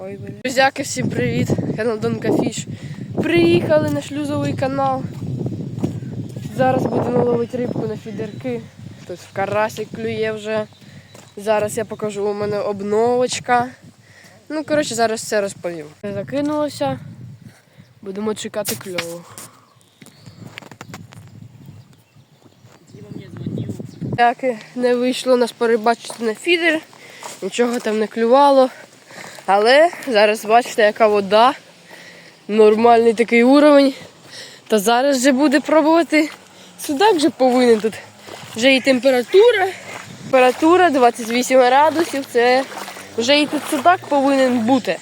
Ой. Друзяки, всім привіт! Канал Донка Фіш. Приїхали на шлюзовий канал. Зараз будемо ловити рибку на фідерки. Тут карасик клює вже. Зараз я покажу у мене обновочка. Ну, коротше, зараз все розповім. Закинулося. Будемо чекати кльову. Як не вийшло нас перебачити на фідер, нічого там не клювало. Але зараз бачите, яка вода. Нормальний такий уровень. Та зараз вже буде пробувати. Судак вже повинен тут. Вже і температура. Температура 28 градусів. Це вже і тут судак повинен бути.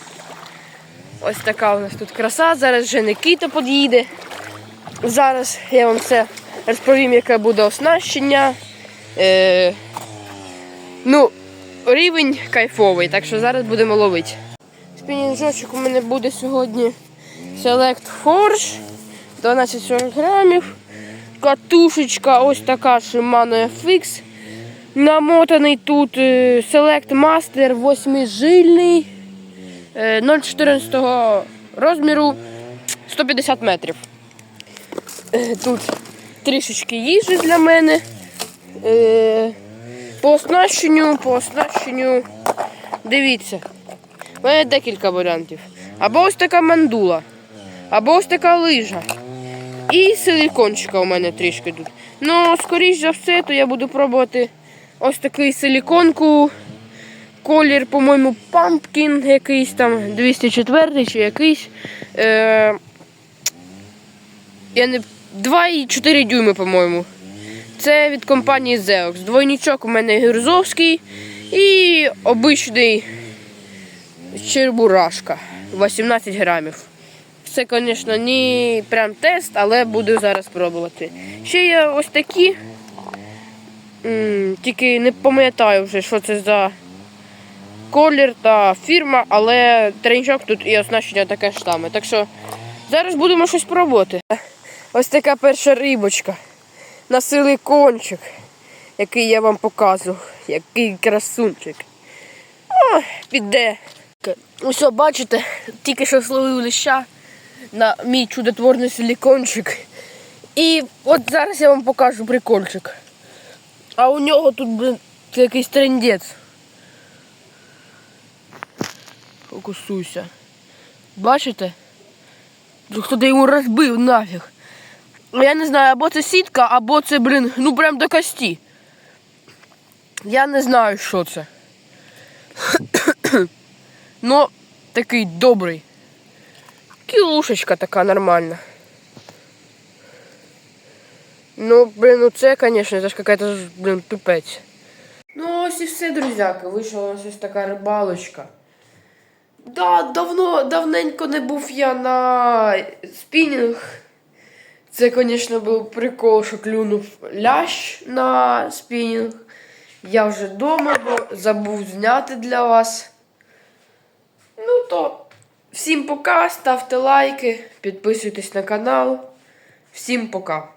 Ось така у нас тут краса. Зараз вже Никита під'їде. Зараз я вам все розповім, яке буде оснащення. Е, ну, рівень кайфовий, так що зараз будемо ловити. Спінінжочок у мене буде сьогодні Select Forge 12 грамів. Катушечка ось така Shimano FX. Намотаний тут е, Select Master 8 жильний е, 0,14 розміру 150 метрів. Е, Тут трішечки їжі для мене. Е, По оснащенню, по оснащенню, дивіться. У мене декілька варіантів. Або ось така мандула, або ось така лижа. І силікончика у мене трішки тут. Ну, скоріш за все, то я буду пробувати ось такий силіконку. Колір, по-моєму, Pumpkin якийсь там 204 чи якийсь. Е, я не 2,4 дюйми, по-моєму. Це від компанії Zeox. Двойничок у мене гюрзовський і обичний чербурашка 18 грамів. Це, звісно, не прям тест, але буду зараз пробувати. Ще є ось такі. Тільки не пам'ятаю вже, що це за колір та фірма, але тренічок тут і оснащення таке ж саме. Так що зараз будемо щось пробувати. Ось така перша рибочка на силикончик, який я вам показував, який красунчик. О, піде. Ось, бачите, тільки що словив лища на мій чудотворний силикончик. І от зараз я вам покажу прикольчик. А у нього тут блин, якийсь трендець. Фокусуйся. Бачите? Хто йому розбив нафіг. Ну, Я не знаю, або це сітка, або це, блін, ну прям до кості. Я не знаю, що це. Ну, такий добрий. Кілушечка така нормальна. Ну, блин, ну це, конечно, це ж какая-то, блин, пипець. Ну, ось і все, друзяки. Вийшла у нас ось така рибалочка. Да, давно, давненько не був я на спінінг. Це, звісно, був прикол, що клюнув лящ на спінінг. Я вже вдома, бо забув зняти для вас. Ну то, всім пока, ставте лайки, підписуйтесь на канал. Всім пока.